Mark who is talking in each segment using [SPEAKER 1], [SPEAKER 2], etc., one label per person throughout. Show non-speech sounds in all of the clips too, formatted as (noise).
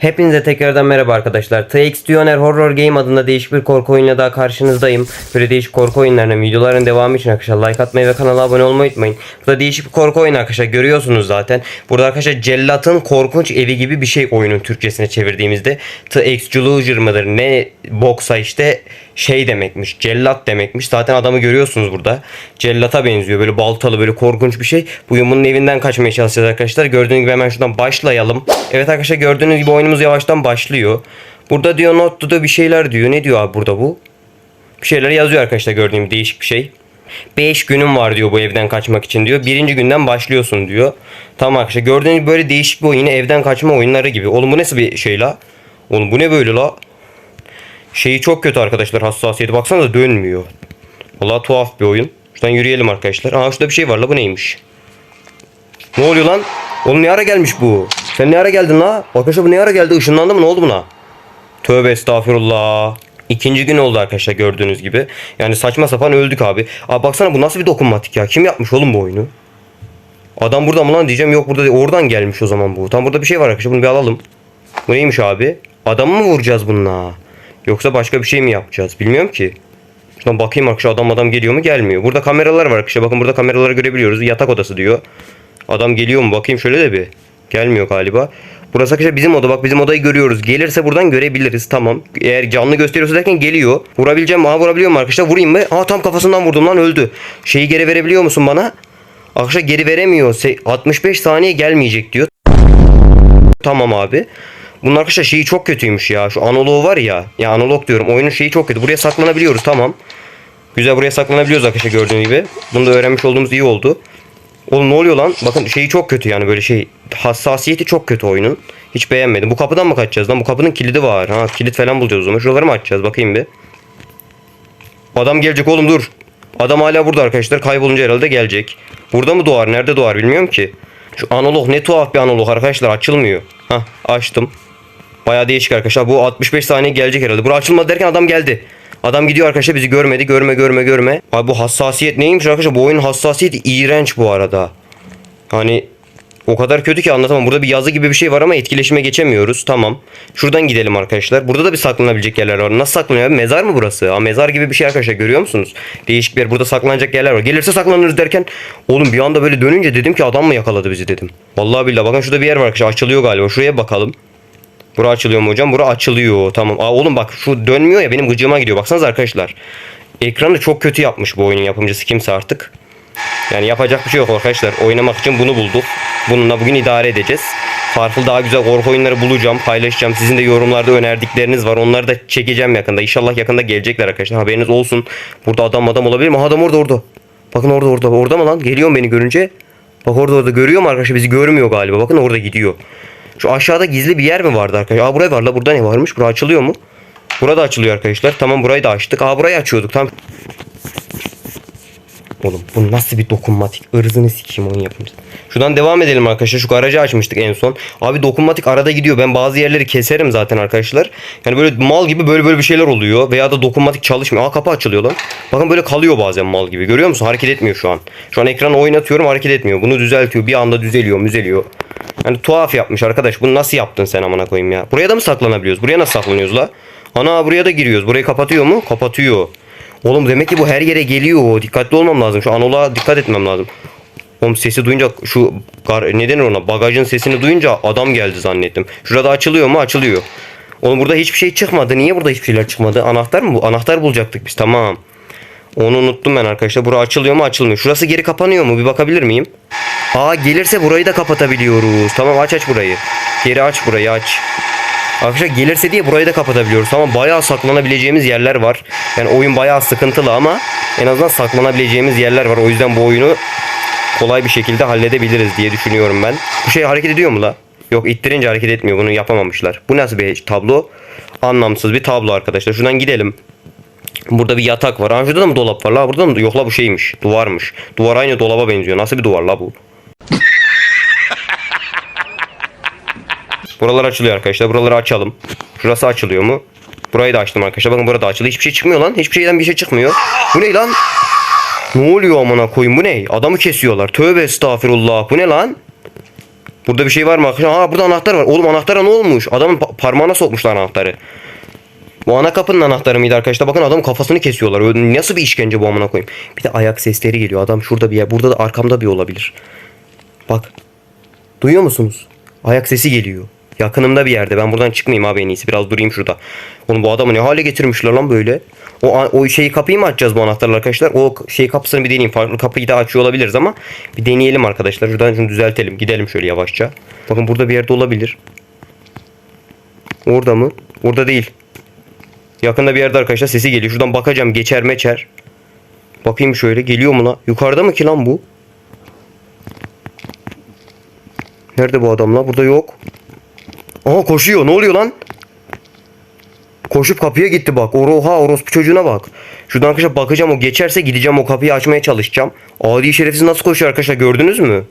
[SPEAKER 1] Hepinize tekrardan merhaba arkadaşlar. TX Dioner Horror Game adında değişik bir korku oyunuyla daha karşınızdayım. Böyle değişik korku oyunlarının videoların devamı için arkadaşlar like atmayı ve kanala abone olmayı unutmayın. Burada değişik bir korku oyunu arkadaşlar görüyorsunuz zaten. Burada arkadaşlar Cellat'ın korkunç evi gibi bir şey oyunun Türkçesine çevirdiğimizde. TX Deluger mıdır ne boksa işte şey demekmiş. Cellat demekmiş. Zaten adamı görüyorsunuz burada. Cellata benziyor. Böyle baltalı böyle korkunç bir şey. Bugün bunun evinden kaçmaya çalışacağız arkadaşlar. Gördüğünüz gibi hemen şuradan başlayalım. Evet arkadaşlar gördüğünüz gibi oyunumuz yavaştan başlıyor. Burada diyor not to do bir şeyler diyor. Ne diyor abi burada bu? Bir şeyler yazıyor arkadaşlar gördüğüm değişik bir şey. 5 günüm var diyor bu evden kaçmak için diyor. Birinci günden başlıyorsun diyor. Tamam arkadaşlar gördüğünüz böyle değişik bir oyun. Yine evden kaçma oyunları gibi. Oğlum bu nasıl bir şey la? Oğlum bu ne böyle la? Şeyi çok kötü arkadaşlar hassasiyeti. Baksanıza dönmüyor. Valla tuhaf bir oyun. Şuradan yürüyelim arkadaşlar. Aa şurada bir şey var la bu neymiş? Ne oluyor lan? Oğlum ne ara gelmiş bu? Sen ne ara geldin la? Arkadaşlar bu ne ara geldi? Işınlandı mı? Ne oldu buna? Tövbe estağfurullah. İkinci gün oldu arkadaşlar gördüğünüz gibi. Yani saçma sapan öldük abi. Abi baksana bu nasıl bir dokunmatik ya? Kim yapmış oğlum bu oyunu? Adam burada mı lan diyeceğim. Yok burada. Oradan gelmiş o zaman bu. Tam burada bir şey var arkadaşlar. Bunu bir alalım. Bu neymiş abi? Adamı mı vuracağız bununla? Yoksa başka bir şey mi yapacağız? Bilmiyorum ki. Şuradan bakayım arkadaşlar adam adam geliyor mu gelmiyor. Burada kameralar var arkadaşlar. Bakın burada kameraları görebiliyoruz. Yatak odası diyor. Adam geliyor mu? Bakayım şöyle de bir. Gelmiyor galiba. Burası arkadaşlar bizim oda. Bak bizim odayı görüyoruz. Gelirse buradan görebiliriz. Tamam. Eğer canlı gösteriyorsa derken geliyor. Vurabileceğim mi? Aha vurabiliyor mu arkadaşlar? Vurayım mı? Aa tam kafasından vurdum lan öldü. Şeyi geri verebiliyor musun bana? Arkadaşlar geri veremiyor. Se- 65 saniye gelmeyecek diyor. Tamam abi. Bunun arkadaşlar şeyi çok kötüymüş ya. Şu analog var ya. Ya analog diyorum. Oyunun şeyi çok kötü. Buraya saklanabiliyoruz tamam. Güzel buraya saklanabiliyoruz arkadaşlar gördüğünüz gibi. Bunu da öğrenmiş olduğumuz iyi oldu. Oğlum ne oluyor lan? Bakın şeyi çok kötü yani böyle şey. Hassasiyeti çok kötü oyunun. Hiç beğenmedim. Bu kapıdan mı kaçacağız lan? Bu kapının kilidi var. Ha kilit falan bulacağız o zaman. Şuraları mı açacağız? Bakayım bir. Adam gelecek oğlum dur. Adam hala burada arkadaşlar. Kaybolunca herhalde gelecek. Burada mı doğar? Nerede doğar bilmiyorum ki. Şu analog ne tuhaf bir analog arkadaşlar. Açılmıyor. Hah açtım. Bayağı değişik arkadaşlar. Bu 65 saniye gelecek herhalde. Bura açılmadı derken adam geldi. Adam gidiyor arkadaşlar bizi görmedi. Görme görme görme. Abi bu hassasiyet neymiş arkadaşlar? Bu oyunun hassasiyeti iğrenç bu arada. Hani o kadar kötü ki anlatamam. Burada bir yazı gibi bir şey var ama etkileşime geçemiyoruz. Tamam. Şuradan gidelim arkadaşlar. Burada da bir saklanabilecek yerler var. Nasıl saklanıyor abi? Mezar mı burası? Ha, mezar gibi bir şey arkadaşlar görüyor musunuz? Değişik bir yer. Burada saklanacak yerler var. Gelirse saklanırız derken oğlum bir anda böyle dönünce dedim ki adam mı yakaladı bizi dedim. Vallahi billahi bakın şurada bir yer var arkadaşlar. Açılıyor galiba. Şuraya bakalım. Bura açılıyor mu hocam? Bura açılıyor. Tamam. Aa, oğlum bak şu dönmüyor ya benim gıcığıma gidiyor. Baksanıza arkadaşlar. Ekranı çok kötü yapmış bu oyunun yapımcısı kimse artık. Yani yapacak bir şey yok arkadaşlar. Oynamak için bunu bulduk. Bununla bugün idare edeceğiz. Farklı daha güzel korku oyunları bulacağım, paylaşacağım. Sizin de yorumlarda önerdikleriniz var. Onları da çekeceğim yakında. İnşallah yakında gelecekler arkadaşlar. Haberiniz olsun. Burada adam adam olabilir mi? Ha, Adam orada orada. Bakın orada orada. Orada mı lan? Geliyor beni görünce? Bak orada orada görüyor mu arkadaşlar? Bizi görmüyor galiba. Bakın orada gidiyor. Şu aşağıda gizli bir yer mi vardı arkadaşlar? Aa buraya var la. Burada ne varmış? Bura açılıyor mu? Burada açılıyor arkadaşlar. Tamam burayı da açtık. Aa burayı açıyorduk. Tamam. Oğlum bu nasıl bir dokunmatik? Irzını sikeyim oyun yapımcısı. Şuradan devam edelim arkadaşlar. Şu garajı açmıştık en son. Abi dokunmatik arada gidiyor. Ben bazı yerleri keserim zaten arkadaşlar. Yani böyle mal gibi böyle böyle bir şeyler oluyor. Veya da dokunmatik çalışmıyor. Aa kapı açılıyor lan. Bakın böyle kalıyor bazen mal gibi. Görüyor musun? Hareket etmiyor şu an. Şu an ekranı oynatıyorum hareket etmiyor. Bunu düzeltiyor. Bir anda düzeliyor müzeliyor. Yani tuhaf yapmış arkadaş. Bunu nasıl yaptın sen amına koyayım ya? Buraya da mı saklanabiliyoruz? Buraya nasıl saklanıyoruz la? Ana buraya da giriyoruz. Burayı kapatıyor mu? Kapatıyor. Oğlum demek ki bu her yere geliyor. Dikkatli olmam lazım. Şu Anol'a dikkat etmem lazım. Oğlum sesi duyunca şu gar, ne denir ona bagajın sesini duyunca adam geldi zannettim. Şurada açılıyor mu? Açılıyor. Oğlum burada hiçbir şey çıkmadı. Niye burada hiçbir şeyler çıkmadı? Anahtar mı? Anahtar bulacaktık biz. Tamam. Onu unuttum ben arkadaşlar. Bura açılıyor mu? Açılmıyor. Şurası geri kapanıyor mu? Bir bakabilir miyim? Aa gelirse burayı da kapatabiliyoruz. Tamam aç aç burayı. Geri aç burayı aç. Arkadaşlar gelirse diye burayı da kapatabiliyoruz. Tamam bayağı saklanabileceğimiz yerler var. Yani oyun bayağı sıkıntılı ama en azından saklanabileceğimiz yerler var. O yüzden bu oyunu kolay bir şekilde halledebiliriz diye düşünüyorum ben. Bu şey hareket ediyor mu la? Yok ittirince hareket etmiyor. Bunu yapamamışlar. Bu nasıl bir tablo? Anlamsız bir tablo arkadaşlar. Şuradan gidelim. Burada bir yatak var. Aa, şurada da mı dolap var la? Burada mı? Yok la bu şeymiş. Duvarmış. Duvar aynı dolaba benziyor. Nasıl bir duvar la bu? (laughs) Buralar açılıyor arkadaşlar. Buraları açalım. Şurası açılıyor mu? Burayı da açtım arkadaşlar. Bakın burada açıldı. Hiçbir şey çıkmıyor lan. Hiçbir şeyden bir şey çıkmıyor. Bu ne lan? Ne oluyor amına koyayım? Bu ne? Adamı kesiyorlar. Tövbe estağfirullah. Bu ne lan? Burada bir şey var mı? Aa burada anahtar var. Oğlum anahtara ne olmuş? Adamın pa- parmağına sokmuşlar anahtarı. Bu ana kapının anahtarı mıydı arkadaşlar? Bakın adamın kafasını kesiyorlar. Nasıl bir işkence bu amına koyayım? Bir de ayak sesleri geliyor. Adam şurada bir yer. Burada da arkamda bir olabilir. Bak. Duyuyor musunuz? Ayak sesi geliyor. Yakınımda bir yerde. Ben buradan çıkmayayım abi en iyisi. Biraz durayım şurada. Oğlum bu adamı ne hale getirmişler lan böyle. O, o şeyi kapıyı mı açacağız bu anahtarla arkadaşlar? O şey kapısını bir deneyeyim. Farklı kapıyı da açıyor olabiliriz ama bir deneyelim arkadaşlar. Şuradan şunu düzeltelim. Gidelim şöyle yavaşça. Bakın burada bir yerde olabilir. Orada mı? Orada değil. Yakında bir yerde arkadaşlar sesi geliyor. Şuradan bakacağım geçer meçer. Bakayım şöyle geliyor mu lan? Yukarıda mı ki lan bu? Nerede bu adam lan? Burada yok. Aha koşuyor. Ne oluyor lan? Koşup kapıya gitti bak. Oha orospu çocuğuna bak. Şuradan arkadaşlar bakacağım o geçerse gideceğim o kapıyı açmaya çalışacağım. Adi şerefsiz nasıl koşuyor arkadaşlar gördünüz mü?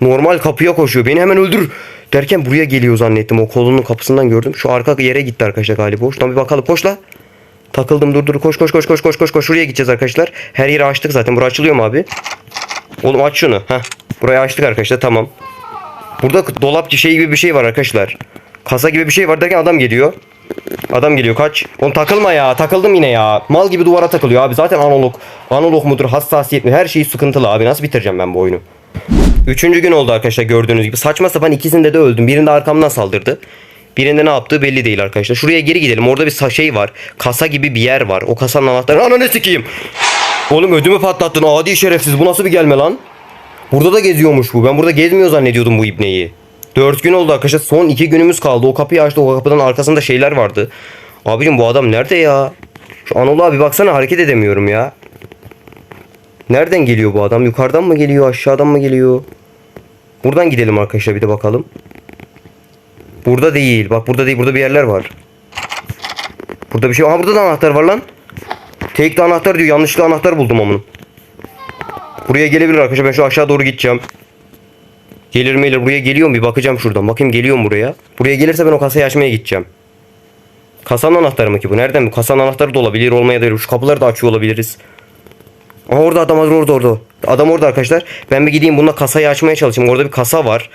[SPEAKER 1] Normal kapıya koşuyor. Beni hemen öldür derken buraya geliyor zannettim. O kolunun kapısından gördüm. Şu arka yere gitti arkadaşlar galiba. Şuradan bir bakalım. Koş la. Takıldım dur dur koş koş koş koş koş koş koş. Şuraya gideceğiz arkadaşlar. Her yeri açtık zaten. Bura açılıyor mu abi? Oğlum aç şunu. Heh. Burayı açtık arkadaşlar tamam. Burada dolap şey gibi bir şey var arkadaşlar. Kasa gibi bir şey var derken adam geliyor. Adam geliyor kaç. Oğlum takılma ya. Takıldım yine ya. Mal gibi duvara takılıyor abi. Zaten analog. Analog mudur hassasiyet mi? Her şeyi sıkıntılı abi. Nasıl bitireceğim ben bu oyunu? Üçüncü gün oldu arkadaşlar gördüğünüz gibi. Saçma sapan ikisinde de öldüm. Birinde arkamdan saldırdı. Birinde ne yaptığı belli değil arkadaşlar. Şuraya geri gidelim. Orada bir şey var. Kasa gibi bir yer var. O kasanın anahtarı. Ananı sikeyim. Oğlum ödümü patlattın. Adi şerefsiz. Bu nasıl bir gelme lan? Burada da geziyormuş bu. Ben burada gezmiyor zannediyordum bu ibneyi. Dört gün oldu arkadaşlar. Son iki günümüz kaldı. O kapıyı açtı. O kapıdan arkasında şeyler vardı. Abicim bu adam nerede ya? Şu Anadolu abi baksana hareket edemiyorum ya. Nereden geliyor bu adam? Yukarıdan mı geliyor? Aşağıdan mı geliyor? Buradan gidelim arkadaşlar bir de bakalım. Burada değil. Bak burada değil. Burada bir yerler var. Burada bir şey. Aha burada da anahtar var lan. Tek de anahtar diyor. Yanlışlıkla anahtar buldum onun. Buraya gelebilir arkadaşlar. Ben şu aşağı doğru gideceğim. Gelir mi gelir? Buraya geliyor mu? Bir bakacağım şuradan. Bakayım geliyor mu buraya? Buraya gelirse ben o kasayı açmaya gideceğim. Kasanın anahtarı mı ki bu? Nereden bu? Kasanın anahtarı da olabilir. Olmaya da Şu kapıları da açıyor olabiliriz. Aha orada adam var orada orada. Adam orada arkadaşlar. Ben bir gideyim bununla kasayı açmaya çalışayım. Orada bir kasa var.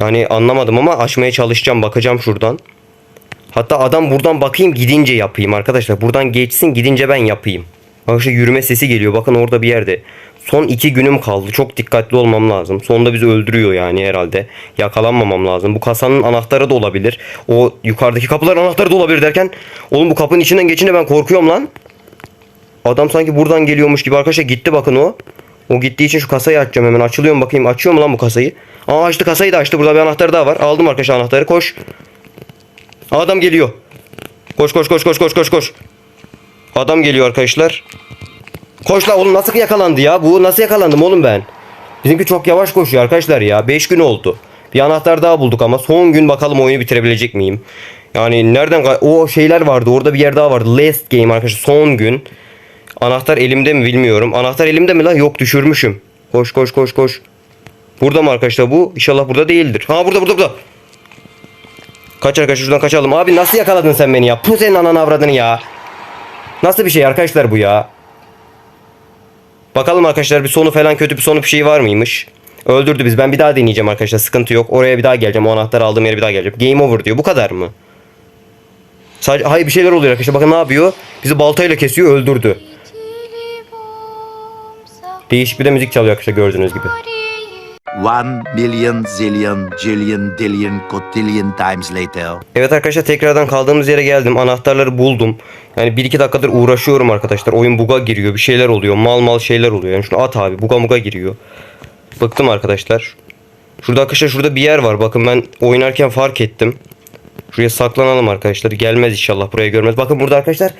[SPEAKER 1] Yani anlamadım ama açmaya çalışacağım. Bakacağım şuradan. Hatta adam buradan bakayım gidince yapayım arkadaşlar. Buradan geçsin gidince ben yapayım. Arkadaşlar yürüme sesi geliyor. Bakın orada bir yerde. Son iki günüm kaldı. Çok dikkatli olmam lazım. Sonunda bizi öldürüyor yani herhalde. Yakalanmamam lazım. Bu kasanın anahtarı da olabilir. O yukarıdaki kapıların anahtarı da olabilir derken. Oğlum bu kapının içinden geçince ben korkuyorum lan. Adam sanki buradan geliyormuş gibi arkadaşlar gitti bakın o. O gittiği için şu kasayı açacağım hemen. Açılıyor mu bakayım. Açıyor mu lan bu kasayı? Aa açtı kasayı da açtı. Burada bir anahtar daha var. Aldım arkadaşlar anahtarı. Koş. Adam geliyor. Koş koş koş koş koş koş koş. Adam geliyor arkadaşlar. Koş la oğlum nasıl yakalandı ya? Bu nasıl yakalandım oğlum ben? Bizimki çok yavaş koşuyor arkadaşlar ya. 5 gün oldu. Bir anahtar daha bulduk ama son gün bakalım oyunu bitirebilecek miyim? Yani nereden o şeyler vardı. Orada bir yer daha vardı. Last game arkadaşlar son gün. Anahtar elimde mi bilmiyorum. Anahtar elimde mi la? Yok düşürmüşüm. Koş koş koş koş. Burada mı arkadaşlar bu? İnşallah burada değildir. Ha burada burada burada. Kaç arkadaşlar şuradan kaçalım. Abi nasıl yakaladın sen beni ya? Pu senin ananı avradını ya. Nasıl bir şey arkadaşlar bu ya? Bakalım arkadaşlar bir sonu falan kötü bir sonu bir şey var mıymış? Öldürdü biz. Ben bir daha deneyeceğim arkadaşlar. Sıkıntı yok. Oraya bir daha geleceğim. O anahtarı aldığım yere bir daha geleceğim. Game over diyor. Bu kadar mı? Sadece hayır bir şeyler oluyor arkadaşlar. Bakın ne yapıyor? Bizi baltayla kesiyor, öldürdü. Değişik bir de müzik çalıyor arkadaşlar gördüğünüz gibi.
[SPEAKER 2] One million zillion jillion dillion cotillion times later.
[SPEAKER 1] Evet arkadaşlar tekrardan kaldığımız yere geldim. Anahtarları buldum. Yani 1-2 dakikadır uğraşıyorum arkadaşlar. Oyun buga giriyor. Bir şeyler oluyor. Mal mal şeyler oluyor. Yani şunu at abi. Buga muga giriyor. Bıktım arkadaşlar. Şurada arkadaşlar şurada bir yer var. Bakın ben oynarken fark ettim. Şuraya saklanalım arkadaşlar. Gelmez inşallah. Buraya görmez. Bakın burada arkadaşlar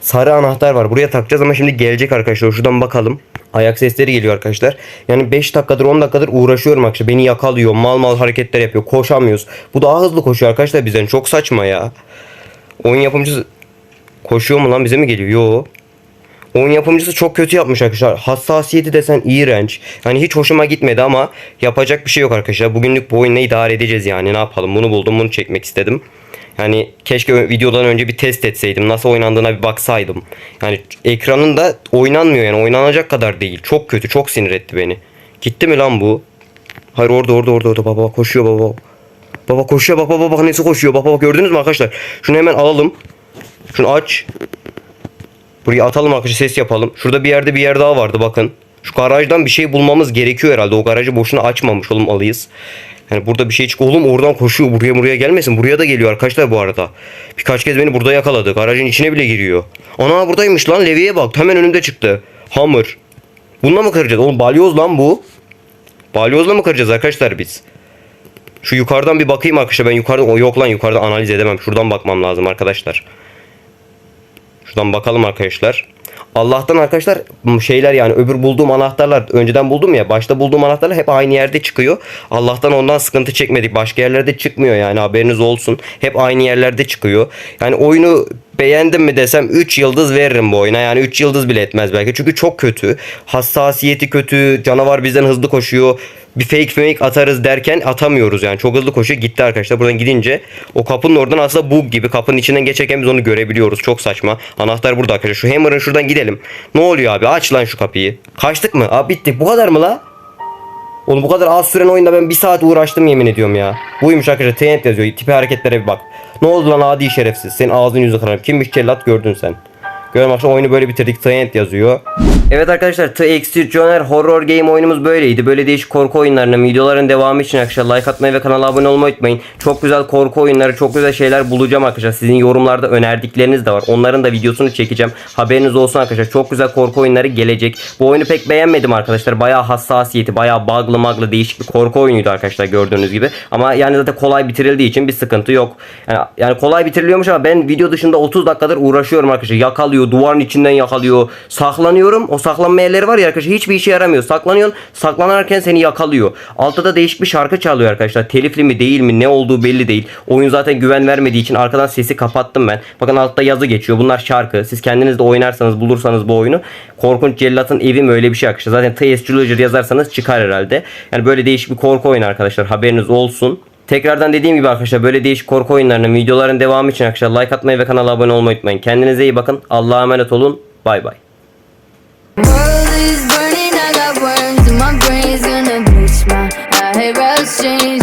[SPEAKER 1] sarı anahtar var. Buraya takacağız ama şimdi gelecek arkadaşlar. Şuradan bakalım. Ayak sesleri geliyor arkadaşlar. Yani 5 dakikadır 10 dakikadır uğraşıyorum arkadaşlar. Beni yakalıyor. Mal mal hareketler yapıyor. Koşamıyoruz. Bu daha hızlı koşuyor arkadaşlar bizden. Çok saçma ya. Oyun yapımcısı koşuyor mu lan bize mi geliyor? Yo. Oyun yapımcısı çok kötü yapmış arkadaşlar. Hassasiyeti desen iğrenç. Yani hiç hoşuma gitmedi ama yapacak bir şey yok arkadaşlar. Bugünlük bu oyunla idare edeceğiz yani. Ne yapalım? Bunu buldum. Bunu çekmek istedim. Yani keşke videodan önce bir test etseydim. Nasıl oynandığına bir baksaydım. Yani ekranın da oynanmıyor yani. Oynanacak kadar değil. Çok kötü. Çok sinir etti beni. Gitti mi lan bu? Hayır orada orada orada orada baba koşuyor baba. baba. Koşuyor bak baba bak nasıl koşuyor bak baba gördünüz mü arkadaşlar? Şunu hemen alalım. Şunu aç. Buraya atalım arkadaşlar ses yapalım. Şurada bir yerde bir yer daha vardı bakın. Şu garajdan bir şey bulmamız gerekiyor herhalde. O garajı boşuna açmamış olmalıyız. Yani burada bir şey çık. Oğlum oradan koşuyor. Buraya buraya gelmesin. Buraya da geliyor arkadaşlar bu arada. Birkaç kez beni burada yakaladı. Garajın içine bile giriyor. Ana buradaymış lan. Leviye bak. Hemen önümde çıktı. Hammer. Bununla mı kıracağız? Oğlum balyoz lan bu. Balyozla mı kıracağız arkadaşlar biz? Şu yukarıdan bir bakayım arkadaşlar. Ben yukarıdan o yok lan yukarıdan analiz edemem. Şuradan bakmam lazım arkadaşlar. Şuradan bakalım arkadaşlar. Allah'tan arkadaşlar şeyler yani öbür bulduğum anahtarlar önceden buldum ya başta bulduğum anahtarlar hep aynı yerde çıkıyor. Allah'tan ondan sıkıntı çekmedik. Başka yerlerde çıkmıyor yani haberiniz olsun. Hep aynı yerlerde çıkıyor. Yani oyunu beğendim mi desem 3 yıldız veririm bu oyuna. Yani 3 yıldız bile etmez belki. Çünkü çok kötü. Hassasiyeti kötü. Canavar bizden hızlı koşuyor. Bir fake fake atarız derken atamıyoruz yani. Çok hızlı koşuyor. Gitti arkadaşlar. Buradan gidince o kapının oradan aslında bug gibi. Kapının içinden geçerken biz onu görebiliyoruz. Çok saçma. Anahtar burada arkadaşlar. Şu hammer'ın şuradan gidelim. Ne oluyor abi? Aç lan şu kapıyı. Kaçtık mı? Abi bittik. Bu kadar mı la? Oğlum bu kadar az süren oyunda ben bir saat uğraştım yemin ediyorum ya. Buymuş arkadaşlar. Tenet yazıyor. Tipi hareketlere bir bak. Ne oldu lan adi şerefsiz. Senin ağzın yüzü kırarım. Kimmiş cellat gördün sen. Görün akşam oyunu böyle bitirdik. Tenet yazıyor. Evet arkadaşlar The Executioner Horror Game oyunumuz böyleydi. Böyle değişik korku oyunlarının videoların devamı için arkadaşlar like atmayı ve kanala abone olmayı unutmayın. Çok güzel korku oyunları, çok güzel şeyler bulacağım arkadaşlar. Sizin yorumlarda önerdikleriniz de var. Onların da videosunu çekeceğim. Haberiniz olsun arkadaşlar. Çok güzel korku oyunları gelecek. Bu oyunu pek beğenmedim arkadaşlar. Bayağı hassasiyeti, bayağı bug'lı maglı değişik bir korku oyunuydu arkadaşlar gördüğünüz gibi. Ama yani zaten kolay bitirildiği için bir sıkıntı yok. Yani, yani kolay bitiriliyormuş ama ben video dışında 30 dakikadır uğraşıyorum arkadaşlar. Yakalıyor, duvarın içinden yakalıyor. Saklanıyorum. O saklanma yerleri var ya arkadaşlar hiçbir işe yaramıyor. Saklanıyorsun. Saklanırken seni yakalıyor. Altta da değişik bir şarkı çalıyor arkadaşlar. Telifli mi değil mi ne olduğu belli değil. Oyun zaten güven vermediği için arkadan sesi kapattım ben. Bakın altta yazı geçiyor. Bunlar şarkı. Siz kendiniz de oynarsanız bulursanız bu oyunu. Korkunç Cellat'ın evi mi öyle bir şey arkadaşlar. Zaten T.S. Challenger yazarsanız çıkar herhalde. Yani böyle değişik bir korku oyunu arkadaşlar. Haberiniz olsun. Tekrardan dediğim gibi arkadaşlar böyle değişik korku oyunlarının videoların devamı için arkadaşlar like atmayı ve kanala abone olmayı unutmayın. Kendinize iyi bakın. Allah'a emanet olun. Bay bay.
[SPEAKER 3] World is burning, I got worms my brain's gonna bleach my eyebrows change